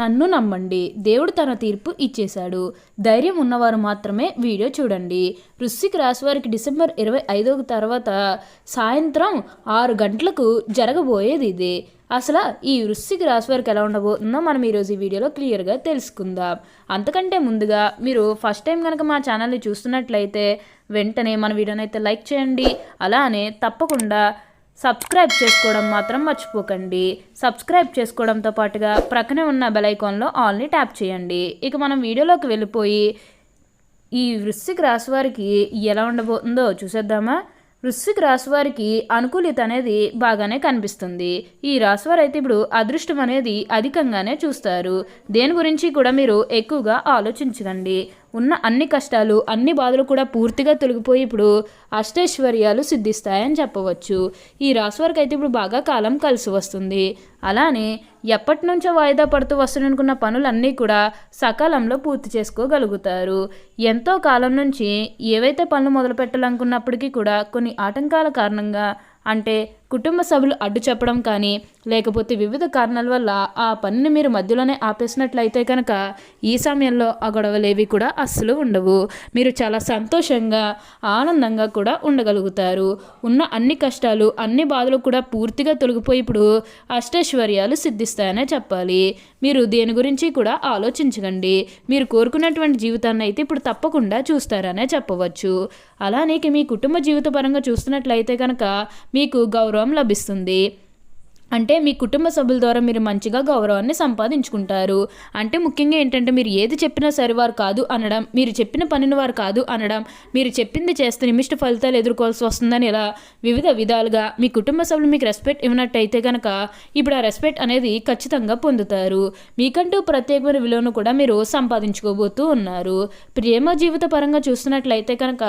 నన్ను నమ్మండి. దేవుడు తన తీర్పు ఇచ్చేశాడు. ధైర్యం ఉన్నవారు మాత్రమే వీడియో చూడండి. వృశ్చిక రాశి వారికి డిసెంబర్ ఇరవై ఐదవ తర్వాత సాయంత్రం ఆరు గంటలకు జరగబోయేది ఇది. అసలు ఈ వృశ్చిక రాశి వారికి ఎలా ఉండబోతుందో మనం ఈరోజు ఈ వీడియోలో క్లియర్గా తెలుసుకుందాం. అంతకంటే ముందుగా మీరు ఫస్ట్ టైం కనుక మా ఛానల్ని చూస్తున్నట్లయితే వెంటనే మన వీడియోనైతే లైక్ చేయండి. అలానే తప్పకుండా సబ్స్క్రైబ్ చేసుకోవడం మాత్రం మర్చిపోకండి. సబ్స్క్రైబ్ చేసుకోవడంతో పాటుగా ప్రక్కనే ఉన్న బెలైకాన్లో ఆల్ని ట్యాప్ చేయండి. ఇక మనం వీడియోలోకి వెళ్ళిపోయి ఈ వృశ్చిక రాశి వారికి ఎలా ఉండబోతుందో చూసేద్దామా? వృశ్చిక రాశి వారికి అనుకూలిత అనేది బాగానే కనిపిస్తుంది. ఈ రాశి వారు అయితే ఇప్పుడు అదృష్టం అనేది అధికంగానే చూస్తారు. దేని గురించి కూడా మీరు ఎక్కువగా ఆలోచించకండి. ఉన్న అన్ని కష్టాలు అన్ని బాధలు కూడా పూర్తిగా తొలగిపోయి ఇప్పుడు అష్టైశ్వర్యాలు సిద్ధిస్తాయని చెప్పవచ్చు. ఈ రాశి వారికి అయితే ఇప్పుడు బాగా కాలం కలిసి వస్తుంది. అలానే ఎప్పటి నుంచో వాయిదా పడుతూ వస్తున్ననుకున్న పనులన్నీ కూడా సకాలంలో పూర్తి చేసుకోగలుగుతారు. ఎంతో కాలం నుంచి ఏవైతే పనులు మొదలు పెట్టాలనుకున్నప్పటికీ కూడా కొన్ని ఆటంకాల కారణంగా అంటే కుటుంబ సభ్యులు అడ్డు చెప్పడం కానీ లేకపోతే వివిధ కారణాల వల్ల ఆ పనిని మీరు మధ్యలోనే ఆపేసినట్లయితే కనుక ఈ సమయంలో ఆ గొడవలేవి కూడా అస్సలు ఉండవు. మీరు చాలా సంతోషంగా ఆనందంగా కూడా ఉండగలుగుతారు. ఉన్న అన్ని కష్టాలు అన్ని బాధలు కూడా పూర్తిగా తొలగిపోయి ఇప్పుడు అష్టైశ్వర్యాలు సిద్ధిస్తాయనే చెప్పాలి. మీరు దేని గురించి కూడా ఆలోచించకండి. మీరు కోరుకున్నటువంటి జీవితాన్ని అయితే ఇప్పుడు తప్పకుండా చూస్తారనే చెప్పవచ్చు. అలానే మీ కుటుంబ జీవిత పరంగా చూస్తున్నట్లయితే కనుక మీకు గౌరవం లభిస్తుంది. అంటే మీ కుటుంబ సభ్యుల ద్వారా మీరు మంచిగా గౌరవాన్ని సంపాదించుకుంటారు. అంటే ముఖ్యంగా ఏంటంటే మీరు ఏది చెప్పినా సరే వారు కాదు అనడం మీరు చెప్పిన పనిని వారు కాదు అనడం మీరు చెప్పింది చేస్తే నిమిష్ట ఫలితాలు ఎదుర్కోవాల్సి వస్తుందని ఇలా వివిధ విధాలుగా మీ కుటుంబ సభ్యులు మీకు రెస్పెక్ట్ ఇవ్వనట్టయితే కనుక ఇప్పుడు ఆ రెస్పెక్ట్ అనేది ఖచ్చితంగా పొందుతారు. మీకంటూ ప్రత్యేకమైన విలువను కూడా మీరు సంపాదించుకోబోతూ ఉన్నారు. ప్రేమ జీవిత పరంగా చూస్తున్నట్లయితే కనుక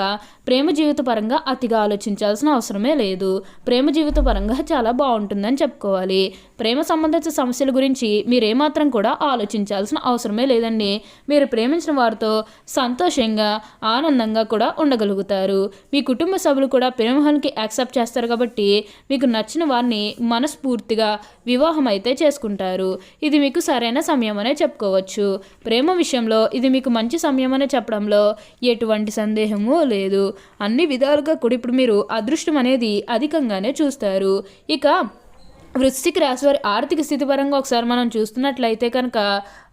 ప్రేమ జీవిత పరంగా అతిగా ఆలోచించాల్సిన అవసరమే లేదు. ప్రేమ జీవిత పరంగా చాలా బాగుంటుందని చెప్పుకో చేసుకోవాలి ప్రేమ సంబంధిత సమస్యల గురించి మీరేమాత్రం కూడా ఆలోచించాల్సిన అవసరమే లేదండి. మీరు ప్రేమించిన వారితో సంతోషంగా ఆనందంగా కూడా ఉండగలుగుతారు. మీ కుటుంబ సభ్యులు కూడా ప్రేమహానికి యాక్సెప్ట్ చేస్తారు కాబట్టి మీకు నచ్చిన వారిని మనస్ఫూర్తిగా వివాహం అయితే చేసుకుంటారు. ఇది మీకు సరైన సమయం అనే చెప్పుకోవచ్చు. ప్రేమ విషయంలో ఇది మీకు మంచి సమయం అనే చెప్పడంలో ఎటువంటి సందేహము లేదు. అన్ని విధాలుగా కూడా ఇప్పుడు మీరు అదృష్టం అనేది అధికంగానే చూస్తారు. ఇక వృశ్చిక రాశి వారి ఆర్థిక స్థితి పరంగా ఒకసారి మనం చూస్తున్నట్లయితే కనుక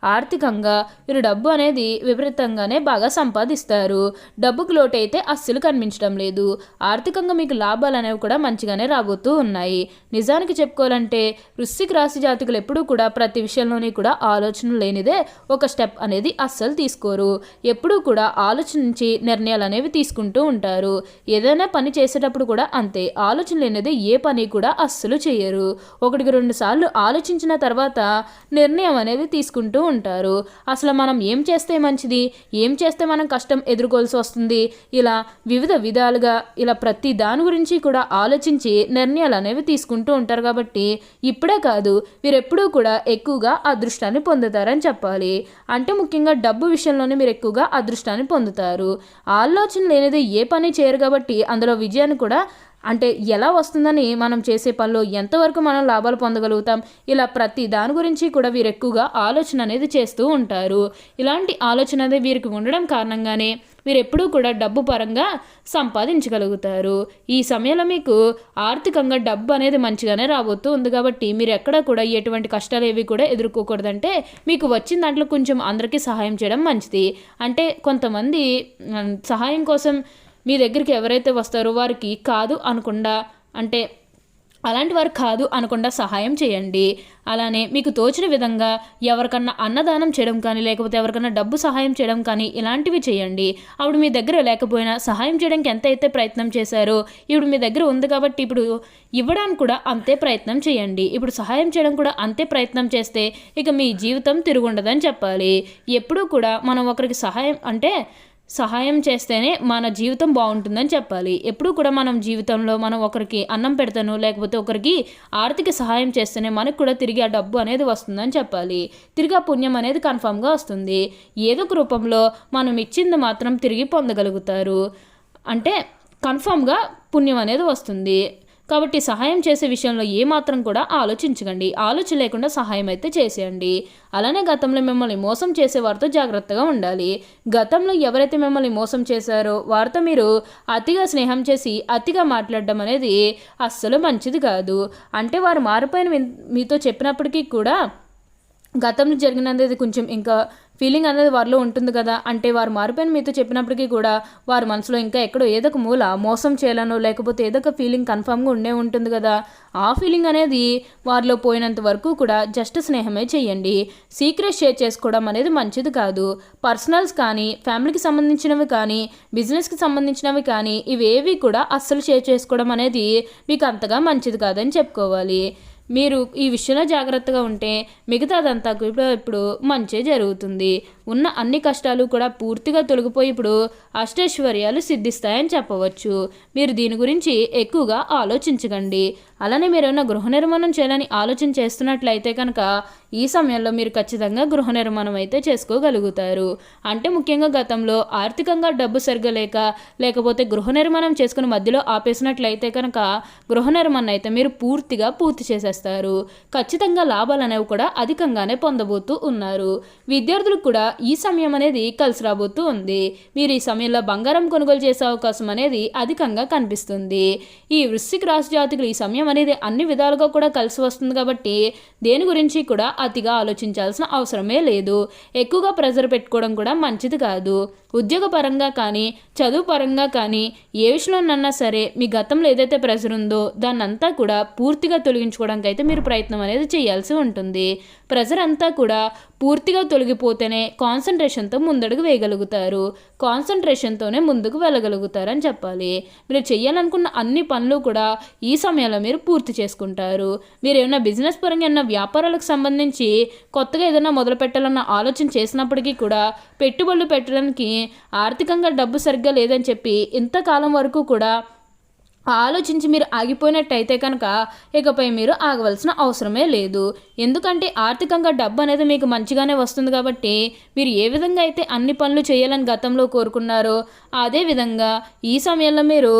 ఆర్థికంగా వీరు డబ్బు అనేది విపరీతంగానే బాగా సంపాదిస్తారు. డబ్బుకు లోటైతే అస్సలు కనిపించడం లేదు. ఆర్థికంగా మీకు లాభాలు అనేవి కూడా మంచిగానే రాబోతూ ఉన్నాయి. నిజానికి చెప్పుకోవాలంటే వృశ్చిక రాశి జాతకులు ఎప్పుడూ కూడా ప్రతి విషయంలోని కూడా ఆలోచన లేనిదే ఒక స్టెప్ అనేది అస్సలు తీసుకోరు. ఎప్పుడూ కూడా ఆలోచించి నిర్ణయాలు అనేవి తీసుకుంటూ ఉంటారు. ఏదైనా పని చేసేటప్పుడు కూడా అంతే. ఆలోచన లేనిదే ఏ పని కూడా అస్సలు చేయరు. ఒకటికి రెండు సార్లు ఆలోచించిన తర్వాత నిర్ణయం అనేది తీసుకుంటూ ఉంటారు. అసలు మనం ఏం చేస్తే మంచిది? ఏం చేస్తే మనం కష్టం ఎదుర్కోవాల్సి వస్తుంది? ఇలా వివిధ విధాలుగా ఇలా ప్రతి దాని గురించి కూడా ఆలోచించి నిర్ణయాలు అనేవి తీసుకుంటూ ఉంటారు కాబట్టి ఇప్పుడే కాదు వీరెప్పుడూ కూడా ఎక్కువగా అదృష్టాన్ని పొందుతారని చెప్పాలి. అంటే ముఖ్యంగా డబ్బు విషయంలోనే మీరు ఎక్కువగా అదృష్టాన్ని పొందుతారు. ఆలోచన లేనిది ఏ పని చేయరు కాబట్టి అందులో విజయాన్ని కూడా అంటే ఎలా వస్తుందని మనం చేసే పనిలో ఎంతవరకు మనం లాభాలు పొందగలుగుతాం? ఇలా ప్రతి దాని గురించి కూడా వీరు ఎక్కువగా ఆలోచన అనేది చేస్తూ ఉంటారు. ఇలాంటి ఆలోచన అనేది వీరికి ఉండడం కారణంగానే మీరు ఎప్పుడూ కూడా డబ్బు పరంగా సంపాదించగలుగుతారు. ఈ సమయంలో మీకు ఆర్థికంగా డబ్బు అనేది మంచిగానే రాబోతూ ఉంది కాబట్టి మీరు ఎక్కడ కూడా ఎటువంటి కష్టాలు ఏవి కూడా ఎదుర్కోకూడదంటే మీకు వచ్చిన దాంట్లో కొంచెం అందరికీ సహాయం చేయడం మంచిది. అంటే కొంతమంది సహాయం కోసం మీ దగ్గరికి ఎవరైతే వస్తారో వారికి కాదు అనకుండా అంటే అలాంటి వారు కాదు అనకుండా సహాయం చేయండి. అలానే మీకు తోచిన విధంగా ఎవరికన్నా అన్నదానం చేయడం కానీ లేకపోతే ఎవరికన్నా డబ్బు సహాయం చేయడం కానీ ఇలాంటివి చేయండి. అప్పుడు మీ దగ్గర లేకపోయినా సహాయం చేయడానికి ఎంత అయితే ప్రయత్నం చేశారో ఇప్పుడు మీ దగ్గర ఉంది కాబట్టి ఇప్పుడు ఇవ్వడానికి కూడా అంతే ప్రయత్నం చేయండి. ఇప్పుడు సహాయం చేయడం కూడా అంతే ప్రయత్నం చేస్తే ఇక మీ జీవితం తిరుగుండదని చెప్పాలి. ఎప్పుడూ కూడా మనం ఒకరికి సహాయం అంటే సహాయం చేస్తేనే మన జీవితం బాగుంటుందని చెప్పాలి. ఎప్పుడు కూడా మనం జీవితంలో మనం ఒకరికి అన్నం పెడతాను లేకపోతే ఒకరికి ఆర్థిక సహాయం చేస్తేనే మనకు కూడా తిరిగి ఆ డబ్బు అనేది వస్తుందని చెప్పాలి. తిరిగి ఆ పుణ్యం అనేది కన్ఫామ్గా వస్తుంది. ఏదో ఒక రూపంలో మనం ఇచ్చింది మాత్రం తిరిగి పొందగలుగుతారు. అంటే కన్ఫామ్గా పుణ్యం అనేది వస్తుంది. కాబట్టి సహాయం చేసే విషయంలో ఏమాత్రం కూడా ఆలోచించకండి. ఆలోచన లేకుండా సహాయం అయితే చేసేయండి. అలానే గతంలో మిమ్మల్ని మోసం చేసే వారితో జాగ్రత్తగా ఉండాలి. గతంలో ఎవరైతే మిమ్మల్ని మోసం చేశారో వారితో మీరు అతిగా స్నేహం చేసి అతిగా మాట్లాడడం అనేది అస్సలు మంచిది కాదు. అంటే వారు మారిపోయిన మీతో చెప్పినప్పటికీ కూడా గతంలో జరిగినది కొంచెం ఇంకా ఫీలింగ్ అనేది వారిలో ఉంటుంది కదా. అంటే వారు మారిపోయిన మీతో చెప్పినప్పటికీ కూడా వారి మనసులో ఇంకా ఎక్కడో ఏదో ఒక మూల మోసం చేయాలనో లేకపోతే ఏదో ఒక ఫీలింగ్ కన్ఫామ్గా ఉండే ఉంటుంది కదా. ఆ ఫీలింగ్ అనేది వారిలో పోయినంత వరకు కూడా జస్ట్ స్నేహమే చేయండి. సీక్రెట్ షేర్ చేసుకోవడం అనేది మంచిది కాదు. పర్సనల్స్ కానీ ఫ్యామిలీకి సంబంధించినవి కానీ బిజినెస్కి సంబంధించినవి కానీ ఇవేవి కూడా అస్సలు షేర్ చేసుకోవడం అనేది మీకు అంతగా మంచిది కాదని చెప్పుకోవాలి. మీరు ఈ విషయంలో జాగ్రత్తగా ఉంటే మిగతాదంతా కూడా ఇప్పుడు మంచి జరుగుతుంది. ఉన్న అన్ని కష్టాలు కూడా పూర్తిగా తొలగిపోయి ఇప్పుడు అష్టైశ్వర్యాలు సిద్ధిస్తాయని చెప్పవచ్చు. మీరు దీని గురించి ఎక్కువగా ఆలోచించకండి. అలానే మీరు ఏమైనా గృహ నిర్మాణం చేయాలని ఆలోచన చేస్తున్నట్లయితే కనుక ఈ సమయంలో మీరు ఖచ్చితంగా గృహ నిర్మాణం అయితే చేసుకోగలుగుతారు. అంటే ముఖ్యంగా గతంలో ఆర్థికంగా డబ్బు సరిగ్గా లేక లేకపోతే గృహ నిర్మాణం చేసుకుని మధ్యలో ఆపేసినట్లయితే కనుక గృహ నిర్మాణం అయితే మీరు పూర్తిగా పూర్తి చేసేస్తారు. ఖచ్చితంగా లాభాలు అనేవి కూడా అధికంగానే పొందబోతూ ఉన్నారు. విద్యార్థులకు కూడా ఈ సమయం అనేది కలిసి రాబోతూ ఉంది. మీరు ఈ సమయంలో బంగారం కొనుగోలు చేసే అవకాశం అనేది అధికంగా కనిపిస్తుంది. ఈ వృశ్చిక రాశి జాతికులు ఈ సమయం అనేది అన్ని విధాలుగా కూడా కలిసి వస్తుంది కాబట్టి దేని గురించి కూడా అతిగా ఆలోచించాల్సిన అవసరమే లేదు. ఎక్కువగా ప్రెజర్ పెట్టుకోవడం కూడా మంచిది కాదు. ఉద్యోగ పరంగా కానీ చదువు పరంగా కానీ ఏ విషయంలోనన్నా సరే మీ గతంలో ఏదైతే ప్రెజర్ ఉందో దాన్ని అంతా కూడా పూర్తిగా తొలగించుకోవడానికి అయితే మీరు ప్రయత్నం అనేది చేయాల్సి ఉంటుంది. ప్రెజర్ అంతా కూడా పూర్తిగా తొలగిపోతేనే కాన్సన్ట్రేషన్తో ముందడుగు వేయగలుగుతారు. కాన్సన్ట్రేషన్తోనే ముందుకు వెళ్ళగలుగుతారని చెప్పాలి. మీరు చేయాలనుకున్న అన్ని పనులు కూడా ఈ సమయంలో మీరు పూర్తి చేసుకుంటారు. మీరు ఏమైనా బిజినెస్ పరంగా ఏమైనా వ్యాపారాలకు సంబంధించి కొత్తగా ఏదైనా మొదలు పెట్టాలన్న ఆలోచన చేసినప్పటికీ కూడా పెట్టుబడులు పెట్టడానికి ఆర్థికంగా డబ్బు సరిగ్గా లేదని చెప్పి ఇంతకాలం వరకు కూడా ఆలోచించి మీరు ఆగిపోయినట్టయితే కనుక ఇకపై మీరు ఆగవలసిన అవసరమే లేదు. ఎందుకంటే ఆర్థికంగా డబ్బు అనేది మీకు మంచిగానే వస్తుంది కాబట్టి మీరు ఏ విధంగా అయితే అన్ని పనులు చేయాలని గతంలో కోరుకున్నారో అదే విధంగా ఈ సమయంలో మీరు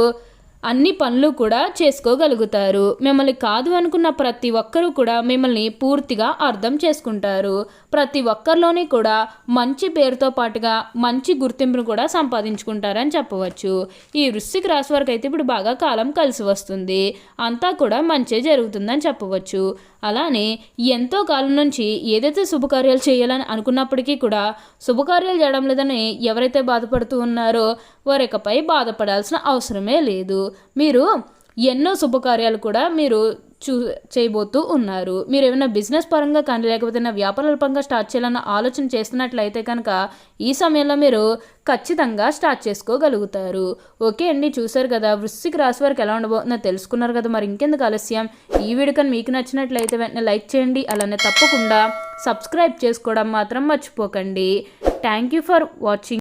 అన్ని పనులు కూడా చేసుకోగలుగుతారు. మిమ్మల్ని కాదు అనుకున్న ప్రతి ఒక్కరూ కూడా మిమ్మల్ని పూర్తిగా అర్థం చేసుకుంటారు. ప్రతి ఒక్కరిలోని కూడా మంచి పేరుతో పాటుగా మంచి గుర్తింపును కూడా సంపాదించుకుంటారని చెప్పవచ్చు. ఈ వృశ్చిక రాశి వరకు అయితే ఇప్పుడు బాగా కాలం కలిసి వస్తుంది. అంతా కూడా మంచి జరుగుతుందని చెప్పవచ్చు. అలానే ఎంతో కాలం నుంచి ఏదైతే శుభకార్యాలు చేయాలని అనుకున్నప్పటికీ కూడా శుభకార్యాలు చేయడం లేదని ఎవరైతే బాధపడుతూ ఉన్నారో వారికపై బాధపడాల్సిన అవసరమే లేదు. మీరు ఎన్నో శుభకార్యాలు కూడా మీరు చూ చేయబోతూ ఉన్నారు. మీరు ఏమైనా బిజినెస్ పరంగా కానీ లేకపోతే నా వ్యాపారాల పరంగా స్టార్ట్ చేయాలన్న ఆలోచన చేస్తున్నట్లయితే కనుక ఈ సమయంలో మీరు ఖచ్చితంగా స్టార్ట్ చేసుకోగలుగుతారు. ఓకే అండి చూసారు కదా వృశ్చిక రాశి వారికి ఎలా ఉండబోతుందో తెలుసుకున్నారు కదా మరి ఇంకెందుకు ఆలస్యం? ఈ వీడియో కానీ మీకు నచ్చినట్లయితే వెంటనే లైక్ చేయండి అలానే తప్పకుండా సబ్స్క్రైబ్ చేసుకోవడం మాత్రం మర్చిపోకండి. Thank you for watching